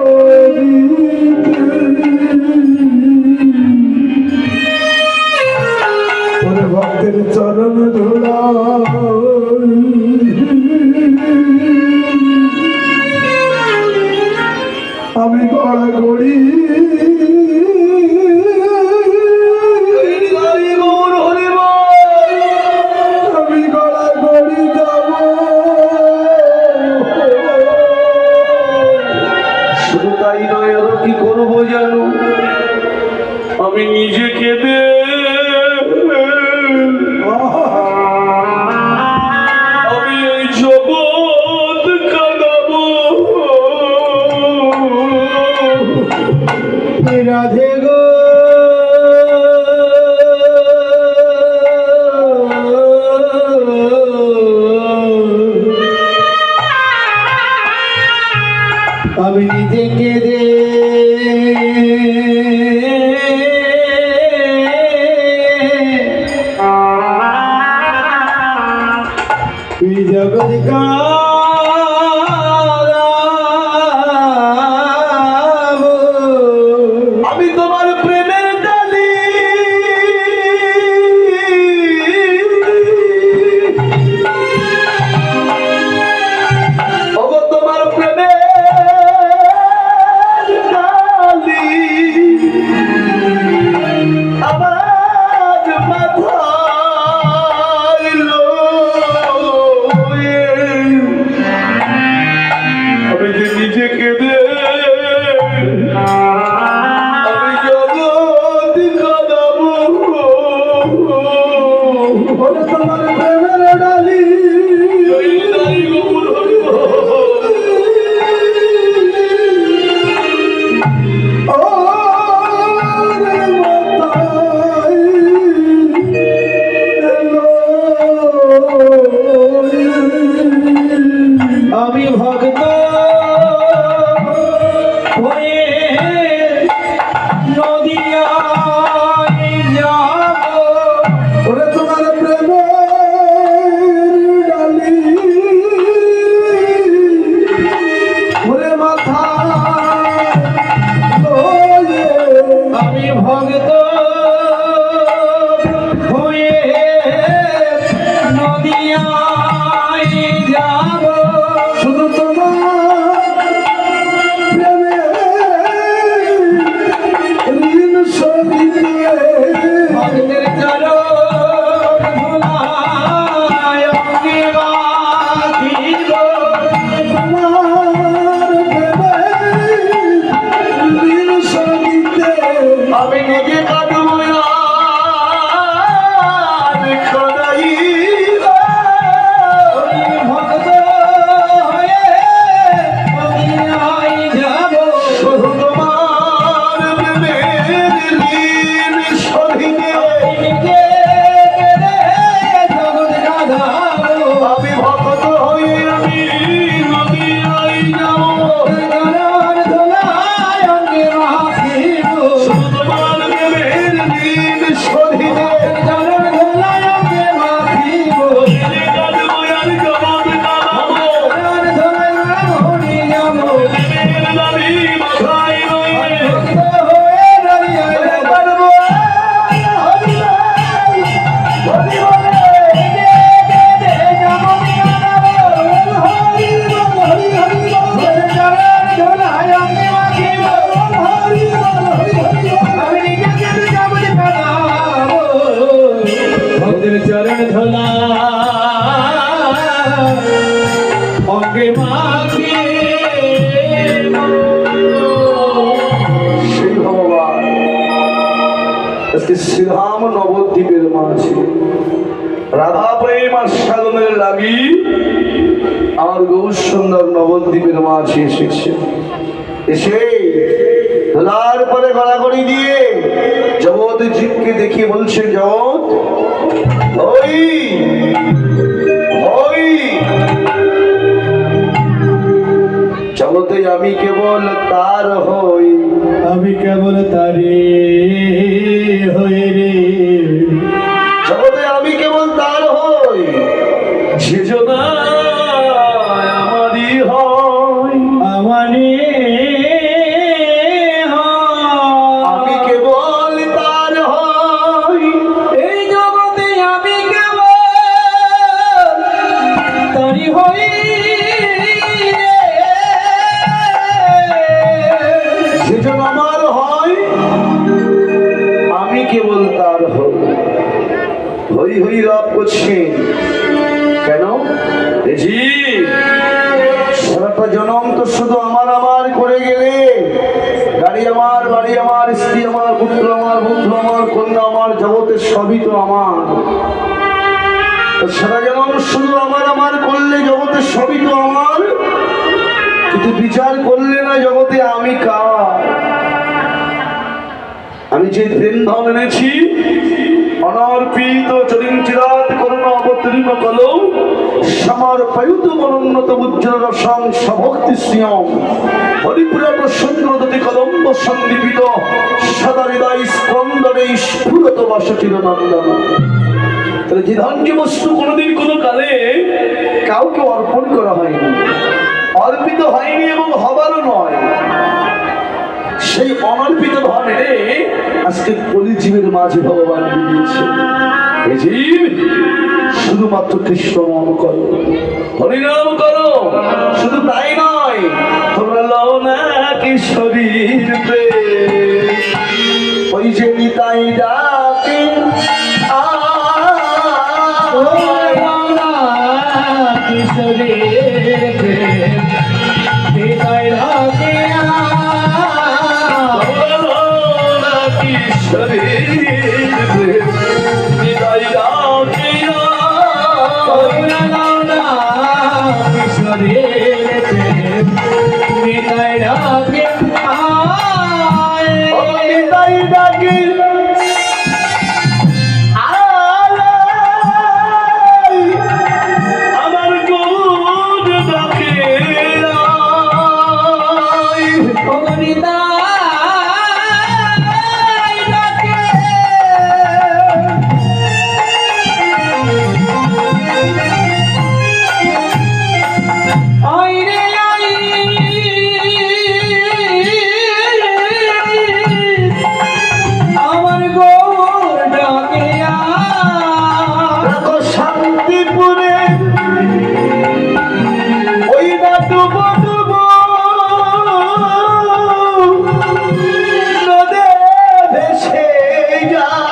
Oh. Shriram নবদ্বীপের মাঝে রাধা প্রেম আর সাধনের লাগি আমার গৌর সুন্দর নবদ্বীপের মাঝে এসেছে এসে ধুলার পরে গড়াগড়ি দিয়ে জগৎ জীবকে দেখিয়ে বলছে জগৎ ওই মতোই আমি কেবল তার হই। আমি কেবল তারি জনম তো শুধু আমার করে গেলে। আমার, বাড়ি আমার, স্ত্রী আমার আমার আমার সবই তো আমার। জনম শুধু আমার করলে সবই তো আমার। কিন্তু বিচার করলে না জগতে আমি আমি যে প্রেম ধন এনেছি, অনর্পিত কলৌ সমর্পয়ুত মনোন্নত উজ্জ্বল রসং সভক্তি শ্রিয়ম হরিপুরাণ সুন্দর দতি কদম্ব সন্দীপিত সদা হৃদয় স্পন্দনে স্ফুরত বাসচির নন্দন তাহলে যে বস্তু কোনোদিন কোনো কালে কাউকে অর্পণ করা হয়নি। অর্পিত হয়নি এবং হবারও নয়। সেই অনর্পিত ধন আজকে কলিজীবের মাঝে ভগবান জীব শুধুমাত্র কৃষ্ণ নাম করো। হরিনাম করো। শুধু তাই নয়, তোমরা লও না কিশোরী ওই যে নিতাই ডাকে যায়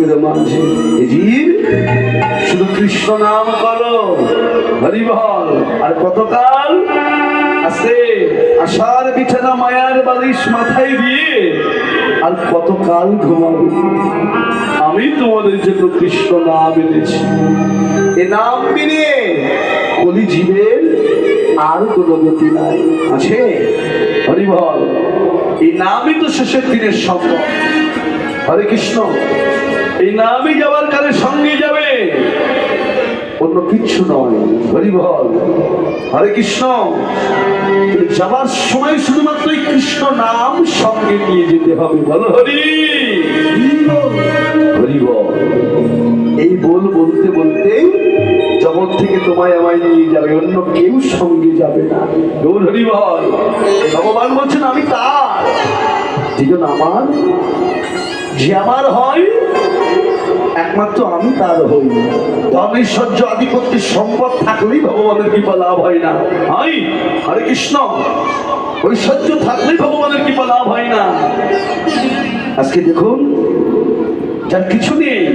নবদ্বীপের মাঝে। জীব, শুধু কৃষ্ণ নাম করো হরিবল। আর কতকাল? আছে আশার বিছানা মায়ার বালিশ মাথায় দিয়ে আর কতকাল ঘুমাবে? আমি তোমাদের জন্য কৃষ্ণ নাম এনেছি। এ নাম নিয়ে কলি জীবের আর কোনো গতি নাই। আছে? হরিবল, এই নামই তো শেষের দিনের শব্দ হরে কৃষ্ণ। এই নামই যাওয়ার কালে সঙ্গে যাবে। অন্য কিচ্ছু নয় হরিবল। হরে কৃষ্ণ। যাবার সময় শুধুমাত্র এই কৃষ্ণ নাম সঙ্গে নিয়ে যেতে হবে। বলো হরি। হরি বল এই বল বলতে বলতে জগৎ থেকে তোমায় আমায় নিয়ে যাবে অন্য কেউ সঙ্গে যাবে না। গৌর হরি বল ভগবান বলছেন আমি তার। যেজন আমার যে আমার হয়। একমাত্র আমি তার হই। ধনেশ্বর্য আধিপত্যের সম্পদ থাকলেই ভগবানের কৃপা লাভ হয় না। হয় হরে কৃষ্ণ। ঐশ্বর্য থাকলেই ভগবানের কৃপা লাভ হয় না। আজকে দেখুন, যার কিছু নেই,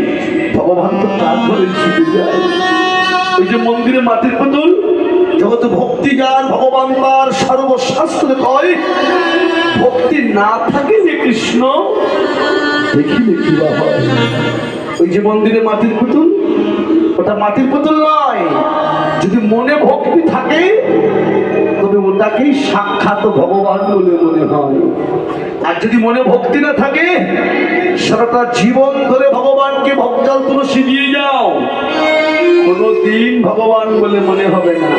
ভগবান তো তার ঘরে ছুটে যায়। ওই যে মন্দিরে মাটির পুতুল জগতে ভক্তি যার ভগবান তার সর্বশাস্ত্রে কয়, ভক্তি না থাকে যে কৃষ্ণ দেখি দেখি বাবা ওই যে মন্দিরে মাটির পুতুল, ওটা মাটির পুতুল নয়। যদি মনে ভক্তি থাকে, তবে ওটাকেই সাক্ষাৎ ভগবান বলে মনে হয়। আর যদি মনে ভক্তি না থাকে, সারাটা জীবন ধরে ভগবানকে ভক্তাল তুলসী দিয়ে যাও। কোনোদিন ভগবান বলে মনে হবে না।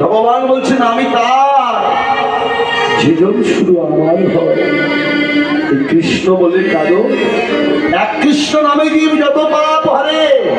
ভগবান বলছেন, আমি তার। যেজন শুধু আমার হয়। কৃষ্ণ বলে কারও এক কৃষ্ণ নামে জীব যত পাপ হারে।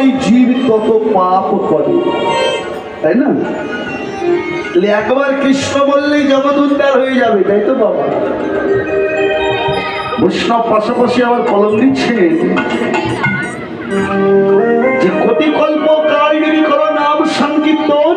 সাধ্য জীব তত পাপ করে। তাই না? একবার কৃষ্ণ বললেই জগৎ উদ্ধার হয়ে যাবে, তাই তো বাবা? বৈষ্ণব পাশাপাশি আবার কলম দিচ্ছেন যে কোটি কল্প কারিগরি করো নাম সংকীর্তন?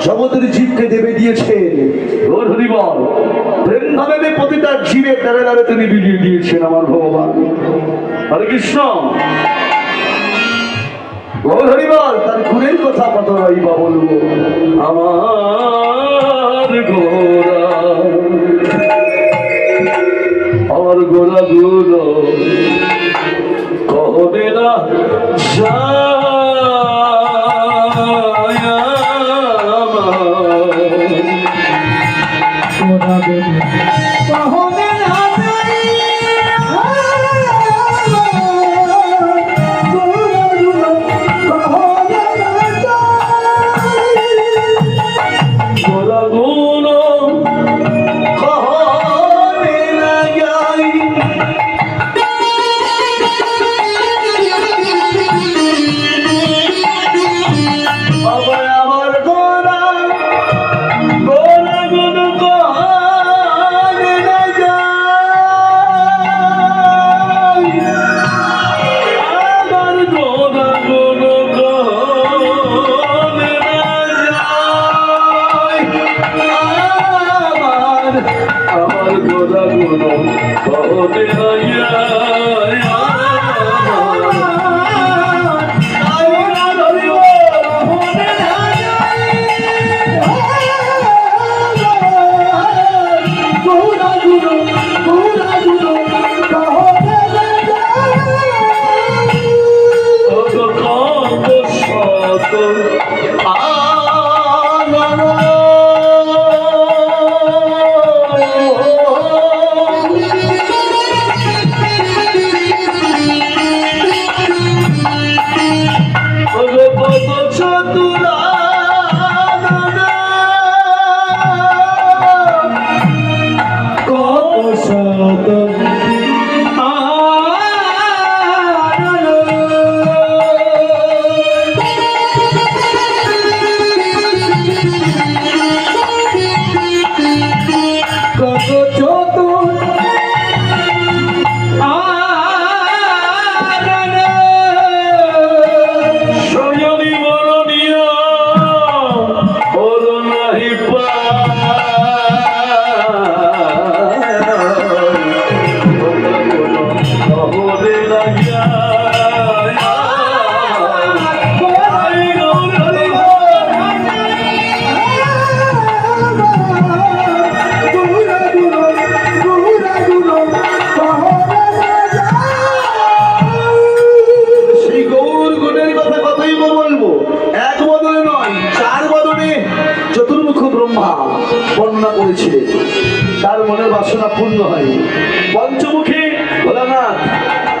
জগতের জীবকে দেবে দিয়েছেন প্রতিটা তিনি বিলিয়ে দিয়েছেন আমার ভগবান। হরে কৃষ্ণ। তার গুণের কথা কত আমার আমার গোরা গুরু না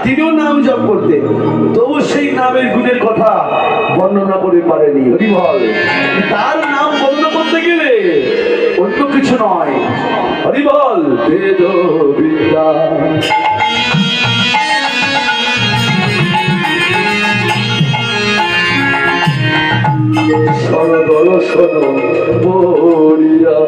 তিনিও নাম জপ করতে তবু সেই নামের গুণের কথা বর্ণনা করে পারেনি হরিবল। তার নাম বর্ণনা করতে গেলে অন্য কিছু নয়। হরিবল বেদ বিদ্যা সরদল সর বরিয়া